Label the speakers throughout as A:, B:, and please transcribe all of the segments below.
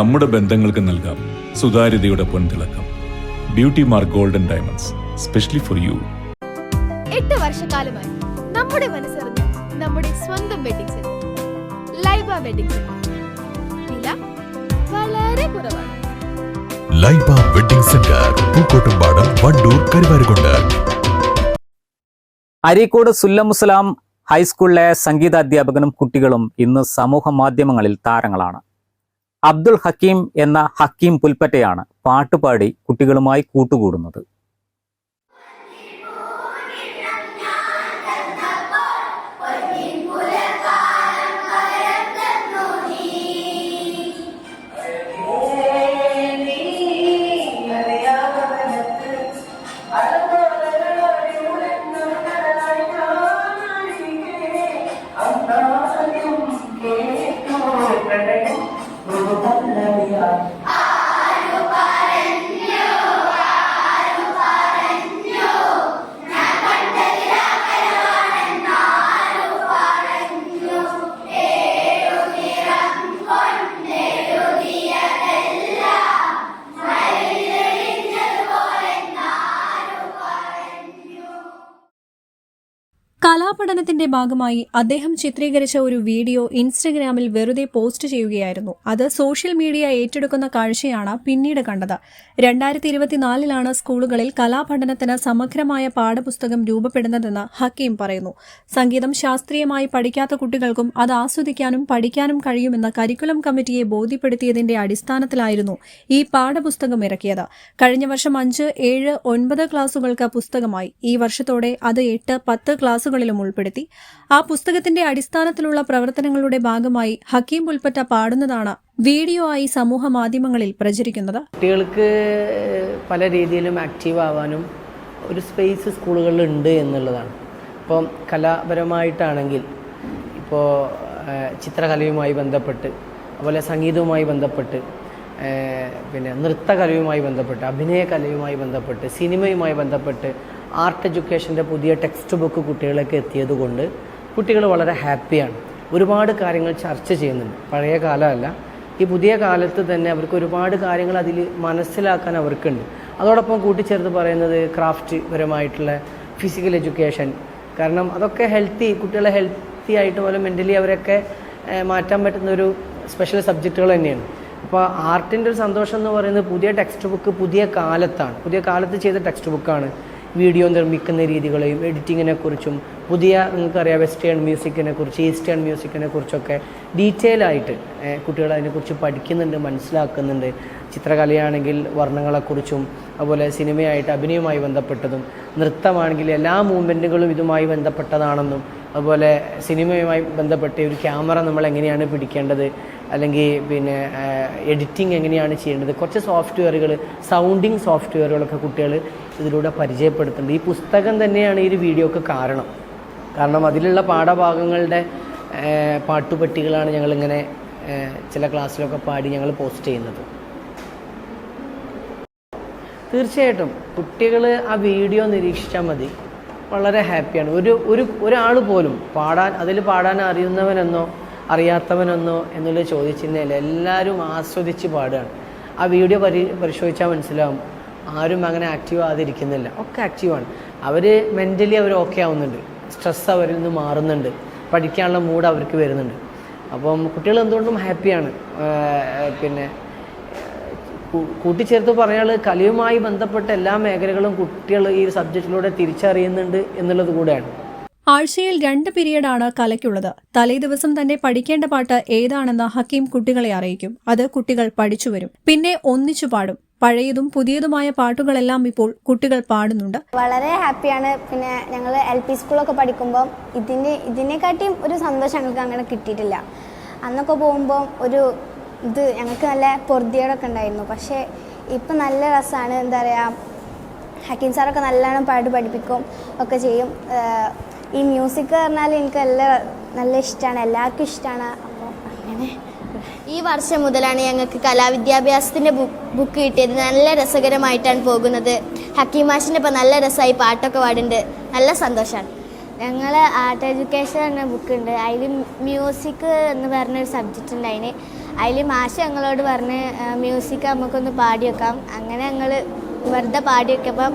A: നമ്മുടെ ബന്ധങ്ങൾക്ക് നൽകാം സുതാര്യതയുടെ പൊൻതിളക്കം. Beauty mark golden diamonds specially for you
B: എട്ട് വർഷക്കാലമായി നമ്മുടെ മനസ്സറിഞ്ഞ് നമ്മുടെ സ്വന്തം wedding centre Laiba wedding centre വില വളരെ കുറവാണ്.
C: Laiba wedding centre Pookkottumpadam Wandoor Karuvarakundu.
D: Areekode Sullamussalam ഹൈസ്കൂളിലെ സംഗീതാധ്യാപകനും കുട്ടികളും ഇന്ന് സമൂഹ മാധ്യമങ്ങളിൽ താരങ്ങളാണ്. അബ്ദുൾ ഹക്കീം എന്ന ഹക്കീം പുൽപ്പറ്റയാണ് പാട്ടുപാടി കുട്ടികളുമായി കൂട്ടുകൂടുന്നത്. Bye.
E: കലാപഠനത്തിന്റെ ഭാഗമായി അദ്ദേഹം ചിത്രീകരിച്ച ഒരു വീഡിയോ ഇൻസ്റ്റഗ്രാമിൽ വെറുതെ പോസ്റ്റ് ചെയ്യുകയായിരുന്നു. അത് സോഷ്യൽ മീഡിയ ഏറ്റെടുക്കുന്ന കാഴ്ചയാണ് പിന്നീട് കണ്ടത്. രണ്ടായിരത്തി ഇരുപത്തിനാലിലാണ് സ്കൂളുകളിൽ കലാപഠനത്തിന് സമഗ്രമായ പാഠപുസ്തകം രൂപപ്പെടുന്നതെന്ന് ഹക്കീം പറയുന്നു. സംഗീതം ശാസ്ത്രീയമായി പഠിക്കാത്ത കുട്ടികൾക്കും അത് ആസ്വദിക്കാനും പഠിക്കാനും കഴിയുമെന്ന കരിക്കുലം കമ്മിറ്റിയെ ബോധ്യപ്പെടുത്തിയതിന്റെ അടിസ്ഥാനത്തിലായിരുന്നു ഈ പാഠപുസ്തകം ഇറക്കിയത്. കഴിഞ്ഞ വർഷം അഞ്ച് ഏഴ് ഒൻപത് ക്ലാസുകൾക്ക് പുസ്തകമായി. ഈ വർഷത്തോടെ അത് എട്ട് പത്ത് ക്ലാസുകളിലും ഉൾപ്പെടുത്തി. ആ പുസ്തകത്തിന്റെ അടിസ്ഥാനത്തിലുള്ള പ്രവർത്തനങ്ങളുടെ ഭാഗമായി ഹക്കീം പുൽപ്പറ്റ പാടുന്നതാണ് വീഡിയോ ആയി സമൂഹ മാധ്യമങ്ങളിൽ പ്രചരിക്കുന്നത്.
F: കുട്ടികൾക്ക് പല രീതിയിലും ആക്റ്റീവ് ആവാനും ഒരു സ്പേസ് സ്കൂളുകളിൽ ഉണ്ട് എന്നുള്ളതാണ്. ഇപ്പം കലാപരമായിട്ടാണെങ്കിൽ ഇപ്പോൾ ചിത്രകലയുമായി ബന്ധപ്പെട്ട് അതുപോലെ സംഗീതവുമായി ബന്ധപ്പെട്ട് പിന്നെ നൃത്തകലയുമായി ബന്ധപ്പെട്ട് അഭിനയകലയുമായി ബന്ധപ്പെട്ട് സിനിമയുമായി ബന്ധപ്പെട്ട് ആർട്ട് എഡ്യൂക്കേഷന്റെ പുതിയ ടെക്സ്റ്റ് ബുക്ക് കുട്ടികളിലേക്ക് എത്തിയത് കൊണ്ട് കുട്ടികൾ വളരെ ഹാപ്പിയാണ്. ഒരുപാട് കാര്യങ്ങൾ ചർച്ച ചെയ്യുന്നുണ്ട്. പഴയ കാലമല്ല. ഈ പുതിയ കാലത്ത് തന്നെ അവർക്ക് ഒരുപാട് കാര്യങ്ങൾ അതിൽ മനസ്സിലാക്കാൻ അവർക്കുണ്ട്. അതോടൊപ്പം കൂട്ടിച്ചേർത്ത് പറയുന്നത് ക്രാഫ്റ്റ് പരമായിട്ടുള്ള ഫിസിക്കൽ എഡ്യൂക്കേഷൻ കാരണം അതൊക്കെ ഹെൽത്തി കുട്ടികളെ ഹെൽത്തി ആയിട്ട് പോലെ മെന്റലി അവരൊക്കെ മാറ്റാൻ പറ്റുന്ന ഒരു സ്പെഷ്യൽ സബ്ജക്റ്റുകൾ തന്നെയാണ്. അപ്പോൾ ആർട്ടിന്റെ ഒരു സന്തോഷം എന്ന് പറയുന്നത് പുതിയ ടെക്സ്റ്റ് ബുക്ക് പുതിയ കാലത്താണ്. പുതിയ കാലത്ത് ചെയ്ത ടെക്സ്റ്റ് ബുക്കാണ്. വീഡിയോ നിർമ്മിക്കുന്ന രീതികളെയും എഡിറ്റിങ്ങിനെ കുറിച്ചും പുതിയ നിങ്ങൾക്കറിയാം വെസ്റ്റേൺ മ്യൂസിക്കിനെ കുറിച്ച് ഈസ്റ്റേൺ മ്യൂസിക്കിനെ കുറിച്ചൊക്കെ ഡീറ്റെയിൽ ആയിട്ട് കുട്ടികൾ അതിനെക്കുറിച്ച് പഠിക്കുന്നുണ്ട് മനസ്സിലാക്കുന്നുണ്ട്. ചിത്രകലയാണെങ്കിൽ വർണങ്ങളെക്കുറിച്ചും അതുപോലെ സിനിമയായിട്ട് അഭിനയവുമായി ബന്ധപ്പെട്ടതും നൃത്തമാണെങ്കിൽ എല്ലാ മൂവ്മെന്റുകളും ഇതുമായി ബന്ധപ്പെട്ടതാണെന്നും അതുപോലെ സിനിമയുമായി ബന്ധപ്പെട്ട ഒരു ക്യാമറ നമ്മൾ എങ്ങനെയാണ് പിടിക്കേണ്ടത്? അല്ലെങ്കിൽ പിന്നെ എഡിറ്റിംഗ് എങ്ങനെയാണ് ചെയ്യേണ്ടത്? കുറച്ച് സോഫ്റ്റ്വെയറുകൾ സൗണ്ടിങ് സോഫ്റ്റ്വെയറുകളൊക്കെ കുട്ടികൾ ഇതിലൂടെ പരിചയപ്പെടുത്തുന്നുണ്ട്. ഈ പുസ്തകം തന്നെയാണ് ഈ ഒരു വീഡിയോക്ക് കാരണം. കാരണം അതിലുള്ള പാഠഭാഗങ്ങളുടെ പാട്ടുപെട്ടികളാണ് ഞങ്ങളിങ്ങനെ ചില ക്ലാസ്സിലൊക്കെ പാടി ഞങ്ങൾ പോസ്റ്റ് ചെയ്യുന്നത്. തീർച്ചയായിട്ടും കുട്ടികൾ ആ വീഡിയോ നിരീക്ഷിച്ചാൽ മതി. വളരെ ഹാപ്പിയാണ്. ഒരു ഒരു ഒരാൾ പോലും പാടാൻ അതിൽ പാടാൻ അറിയുന്നവനെന്നോ അറിയാത്തവനെന്നോ എന്നുള്ളത് ചോദിച്ചിരുന്നില്ല എല്ലാവരും ആസ്വദിച്ച് പാടുകയാണ്. ആ വീഡിയോ പരി പരിശോധിച്ചാൽ മനസ്സിലാവും. ആരും അങ്ങനെ ആക്റ്റീവ് ആകാതിരിക്കുന്നില്ല. ഒക്കെ ആക്റ്റീവാണ് അവർ മെന്റലി അവർ ഓക്കെ ആവുന്നുണ്ട്. സ്ട്രെസ് അവരിൽ നിന്ന് മാറുന്നുണ്ട്. പഠിക്കാനുള്ള മൂഡ് അവർക്ക് വരുന്നുണ്ട്. അപ്പം കുട്ടികൾ എന്തുകൊണ്ടും ഹാപ്പിയാണ് പിന്നെ കൂട്ടിച്ചേർത്ത് പറയാനുള്ള കലയുമായി ബന്ധപ്പെട്ട എല്ലാ മേഖലകളും കുട്ടികൾ ഈ സബ്ജക്റ്റിലൂടെ തിരിച്ചറിയുന്നുണ്ട് എന്നുള്ളത് കൂടെയാണ്.
E: ആഴ്ചയിൽ രണ്ട് പീരീഡാണ് കലയ്ക്കുള്ളത്. തലേ ദിവസം തന്നെ പഠിക്കേണ്ട പാട്ട് ഏതാണെന്ന് ഹക്കീം കുട്ടികളെ അറിയിക്കും. അത് കുട്ടികൾ പഠിച്ചു വരും. പിന്നെ ഒന്നിച്ചു പാടും. പഴയതും പുതിയതുമായ പാട്ടുകളെല്ലാം ഇപ്പോൾ കുട്ടികൾ പാടുന്നുണ്ട്.
G: വളരെ ഹാപ്പിയാണ്. പിന്നെ ഞങ്ങൾ എൽ പി സ്കൂളൊക്കെ പഠിക്കുമ്പോൾ ഇതിന്റെ ഇതിനെക്കാട്ടിയും ഒരു സന്തോഷം ഞങ്ങൾക്ക് അങ്ങനെ കിട്ടിയിട്ടില്ല. അന്നൊക്കെ പോകുമ്പോൾ ഒരു ഇത് ഞങ്ങൾക്ക് നല്ല പൊറുതിയോടൊക്കെ ഉണ്ടായിരുന്നു. പക്ഷേ ഇപ്പം നല്ല രസമാണ് എന്താ പറയുക ഹക്കീം സാറൊക്കെ നല്ലോണം പാട്ട് പഠിപ്പിക്കും ഒക്കെ ചെയ്യും. ഈ മ്യൂസിക് പറഞ്ഞാൽ എനിക്ക് നല്ല നല്ല ഇഷ്ടമാണ് എല്ലാവർക്കും ഇഷ്ടമാണ് അപ്പോൾ അങ്ങനെ.
H: ഈ വർഷം മുതലാണ് ഞങ്ങൾക്ക് കലാവിദ്യാഭ്യാസത്തിന്റെ ബുക്ക് കിട്ടിയത്. നല്ല രസകരമായിട്ടാണ് പോകുന്നത്. ഹക്കീമാഷിന്റെ ഇപ്പം നല്ല രസമായി പാട്ടൊക്കെ പാടുന്നുണ്ട് നല്ല സന്തോഷമാണ്
G: ഞങ്ങൾ ആർട്ട് എഡ്യൂക്കേഷൻ എന്ന ബുക്ക് ഉണ്ട്. അതിൽ മ്യൂസിക് എന്ന് പറഞ്ഞൊരു സബ്ജക്റ്റ് ഉണ്ട് അതിന്.
I: അതിൽ മാഷ് ഞങ്ങളോട് പറഞ്ഞ് മ്യൂസിക് നമുക്കൊന്ന് പാടി വെക്കാം. അങ്ങനെ ഞങ്ങൾ വെറുതെ പാടി വെക്കപ്പം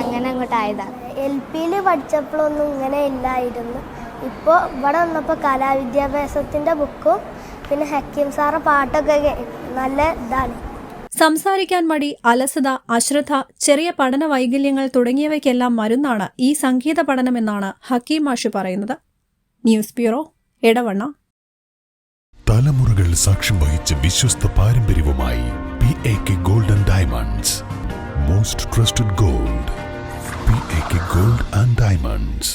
I: അങ്ങനെ അങ്ങോട്ടായതാണ്
J: എൽ പിയിൽ പഠിച്ചപ്പോഴൊന്നും ഇങ്ങനെ ഇല്ലായിരുന്നു. ഇപ്പോൾ ഇവിടെ വന്നപ്പോൾ കലാവിദ്യാഭ്യാസത്തിന്റെ ബുക്കും പിന്നെ ഹക്കീം സാറ് പാട്ടൊക്കെ നല്ല ഇതാണ്.
E: സംസാരിക്കാൻ മടി അലസത അശ്രദ്ധ ചെറിയ പഠന വൈകല്യങ്ങൾ തുടങ്ങിയവയ്ക്കെല്ലാം മരുന്നാണ് ഈ സംഗീത പഠനമെന്നാണ് ഹക്കീം മാഷു പറയുന്നത്. News bureau Edavanna.
C: തലമുറകൾ സാക്ഷ്യം വഹിച്ച വിശ്വസ്ത പാരമ്പര്യവുമായി P A K golden diamonds most trusted gold P A K gold and diamonds